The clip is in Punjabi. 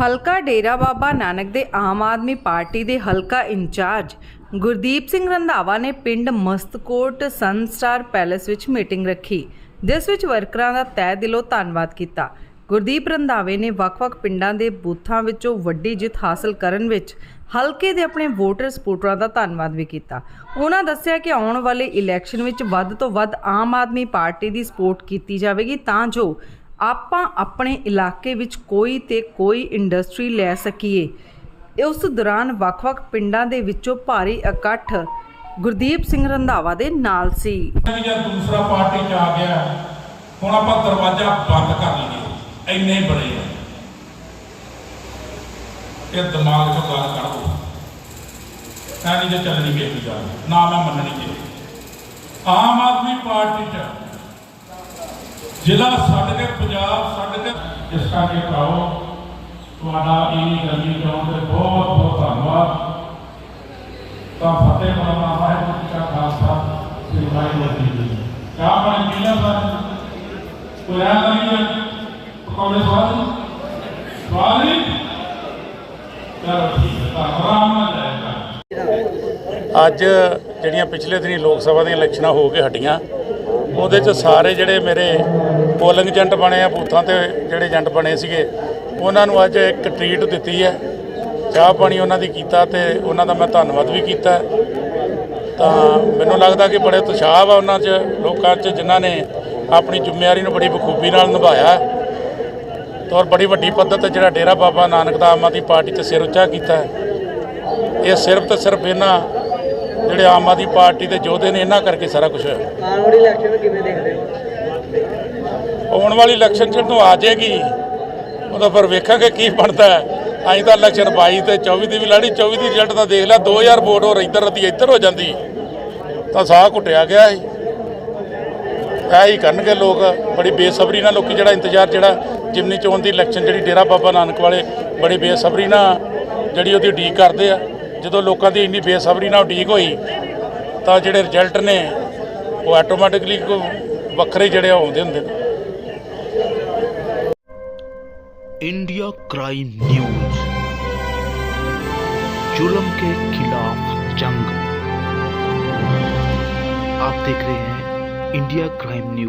ਹਲਕਾ ਡੇਰਾ ਬਾਬਾ ਨਾਨਕ ਦੇ ਆਮ ਆਦਮੀ ਪਾਰਟੀ ਦੇ ਹਲਕਾ ਇੰਚਾਰਜ ਗੁਰਦੀਪ ਸਿੰਘ ਰੰਧਾਵਾ ਨੇ ਪਿੰਡ ਮਸਤਕੋਟ ਸਨਸਟਾਰ ਪੈਲੇਸ ਵਿੱਚ ਮੀਟਿੰਗ ਰੱਖੀ, ਜਿਸ ਵਿੱਚ ਵਰਕਰਾਂ ਦਾ ਤਹਿ ਦਿਲੋਂ ਧੰਨਵਾਦ ਕੀਤਾ। ਗੁਰਦੀਪ ਰੰਧਾਵੇ ਨੇ ਵੱਖ-ਵੱਖ ਪਿੰਡਾਂ ਦੇ ਬੂਥਾਂ ਵਿੱਚੋਂ ਵੱਡੀ ਜਿੱਤ ਹਾਸਲ ਕਰਨ ਵਿੱਚ ਹਲਕੇ ਦੇ ਆਪਣੇ ਵੋਟਰ ਸਪੋਰਟਰਾਂ ਦਾ ਧੰਨਵਾਦ ਵੀ ਕੀਤਾ। ਉਹਨਾਂ ਦੱਸਿਆ ਕਿ ਆਉਣ ਵਾਲੇ ਇਲੈਕਸ਼ਨ ਵਿੱਚ ਵੱਧ ਤੋਂ ਵੱਧ ਆਮ ਆਦਮੀ ਪਾਰਟੀ ਦੀ ਸਪੋਰਟ ਕੀਤੀ ਜਾਵੇਗੀ, ਤਾਂ ਜੋ ਆਪਾਂ ਆਪਣੇ ਇਲਾਕੇ ਵਿੱਚ ਕੋਈ ਤੇ ਕੋਈ ਇੰਡਸਟਰੀ ਲੈ ਸਕੀਏ। ਉਸ ਦੌਰਾਨ ਵੱਖ-ਵੱਖ ਪਿੰਡਾਂ ਦੇ ਵਿੱਚੋਂ ਭਾਰੀ ਇਕੱਠ ਗੁਰਦੀਪ ਸਿੰਘ ਰੰਧਾਵਾ ਦੇ ਨਾਲ ਸੀ। ਜਦ ਦੂਸਰਾ ਪਾਰਟੀ ਚ ਆ ਗਿਆ, ਹੁਣ ਆਪਾਂ ਦਰਵਾਜ਼ਾ ਬੰਦ ਕਰ ਲਈਏ। ਇੰਨੇ ਬੜੇ ਆ। ਇਹ ਦਿਮਾਗ ਚੋਂ ਗੱਲ ਕੱਢ ਦੋ। ਐ ਨਹੀਂ ਜੇ ਚੱਲਣੀ ਕਿਸੇ ਗੱਲ ਨਾ ਮੈਂ ਮੰਨਣੀ ਜੇ ਆਮ ਆਦਮੀ ਪਾਰਟੀ ਚ ਜ਼ਿਲ੍ਹਾ ਛੱਡ ਕੇ ਪੰਜਾਬ ਛੱਡ ਕੇ ਜਿਸ ਕਰਕੇ ਭਰਾਓ ਤੁਹਾਡਾ ਇੰਨੀ ਗਰਮੀ ਚੋਂ ਤੇ ਬਹੁਤ ਬਹੁਤ ਧੰਨਵਾਦ। ਤਾਂ ਫਤਿਹ ਵਾਹਿਗੁਰੂ ਜੀ ਕਾ ਖਾਲਸਾ ਸ੍ਰੀ ਵਾਹਿਗੁਰੂ ਜੀ ਕੀ ਫਤਿਹ। ਚਾਹ ਪਾਣੀ ਪੀ ਲਿਆ ਸਰ ਕੋਈ ਆ ਨਹੀਂ ਹੈ? ਪਕੌੜੇ ਸਵਾਦ? ਸਵਾਦ ਨਹੀਂ ਚਲੋ ਠੀਕ ਹੈ ਤਾਂ ਆਰਾਮ ਨਾਲ ਜਾਏਗਾ ਅੱਜ ਜਿਹੜੀਆਂ ਪਿਛਲੇ ਦਿਨੀ ਲੋਕ ਸਭਾ ਦੀਆਂ ਇਲੈਕਸ਼ਨਾਂ ਹੋ ਕੇ ਹਟੀਆਂ ਉਹਦੇ 'ਚ ਸਾਰੇ ਜਿਹੜੇ ਮੇਰੇ ਪੋਲਿੰਗ ਏਜੰਟ ਬਣੇ ਆ, ਬੂਥਾਂ ਤੇ ਜਿਹੜੇ ਏਜੰਟ ਬਣੇ ਸੀਗੇ, ਉਹਨਾਂ ਨੂੰ ਅੱਜ ਇੱਕ ਟ੍ਰੀਟ ਦਿੱਤੀ ਹੈ। ਚਾਹ ਪਾਣੀ ਉਹਨਾਂ ਦੀ ਕੀਤਾ ਤੇ ਉਹਨਾਂ ਦਾ ਮੈਂ ਧੰਨਵਾਦ ਵੀ ਕੀਤਾ। ਤਾਂ ਮੈਨੂੰ ਲੱਗਦਾ ਕਿ ਬੜੇ ਉਤਸ਼ਾਹ ਆ ਉਹਨਾਂ 'ਚ, ਲੋਕਾਂ 'ਚ, ਜਿਨ੍ਹਾਂ ਨੇ ਆਪਣੀ ਜ਼ਿੰਮੇਵਾਰੀ ਨੂੰ ਬੜੀ ਬਖੂਬੀ ਨਾਲ ਨਿਭਾਇਆ। ਤੇ ਔਰ ਬੜੀ ਵੱਡੀ ਪੱਧਰ ਤੇ ਜਿਹੜਾ ਡੇਰਾ ਬਾਬਾ ਨਾਨਕ ਦਾ ਆਮ ਆਦਮੀ ਪਾਰਟੀ 'ਚ ਸਿਰ ਉੱਚਾ ਕੀਤਾ। ਇਹ ਸਿਰਫ ਤੇ ਸਿਰਫ ਇਹਨਾਂ ਜਿਹੜੇ ਆਮ ਆਦਮੀ ਪਾਰਟੀ ਦੇ ਯੋਧੇ ਨੇ, ਇਹਨਾਂ ਕਰਕੇ ਸਾਰਾ ਕੁਝ ਹੋਇਆ। ਆਉਣ ਵਾਲੀ ਇਲੈਕਸ਼ਨ ਕਿਵੇਂ ਦੇਖਦੇ ਹੋ? ਆਉਣ ਵਾਲੀ ਇਲੈਕਸ਼ਨ ਜਦੋਂ ਆ ਜਾਏਗੀ। ਉਦੋਂ ਫਿਰ ਵੇਖਾਂਗੇ ਕੀ ਬਣਦਾ ਅਸੀਂ ਤਾਂ ਇਲੈਕਸ਼ਨ 22 ਤੇ 24 ਦੀ ਵੀ ਲੜੀ 24 ਦੀ ਰਿਜ਼ਲਟ ਤਾਂ ਦੇਖ ਲਿਆ 2000 ਵੋਟ ਹੋਰ ਇੱਧਰ ਦੀ, ਇੱਧਰ ਹੋ ਜਾਂਦੀ। ਤਾਂ ਸਾਹ ਘੁੱਟਿਆ ਗਿਆ ਸੀ। ਐ ਹੀ ਕਰਨਗੇ ਲੋਕ, ਬੜੀ ਬੇਸਬਰੀ ਨਾਲ ਲੋਕੀ ਜਿਹੜਾ ਇੰਤਜ਼ਾਰ, ਜਿਹੜਾ ਜਿਮਨੀ ਚੋਣ ਦੀ ਇਲੈਕਸ਼ਨ ਜਿਹੜੀ ਡੇਰਾ ਬਾਬਾ ਨਾਨਕ ਵਾਲੇ ਬੜੀ ਬੇਸਬਰੀ ਨਾਲ ਜਿਹੜੀ ਉਹਦੀ ਉਡੀਕ ਕਰਦੇ ਆ। ਜਦੋਂ ਲੋਕਾਂ ਦੀ ਇੰਨੀ ਬੇਸਬਰੀ ਨਾਲ ਉਡੀਕ ਹੋਈ, ਤਾਂ ਜਿਹੜੇ ਰਿਜ਼ਲਟ ਨੇ, ਉਹ ਆਟੋਮੈਟਿਕਲੀ ਵੱਖਰੇ ਜਿਹੜੇ ਆਉਂਦੇ ਹੁੰਦੇ ਨੇ इंडिया क्राइम न्यूज जुल्म के खिलाफ जंग आप देख रहे हैं इंडिया क्राइम न्यूज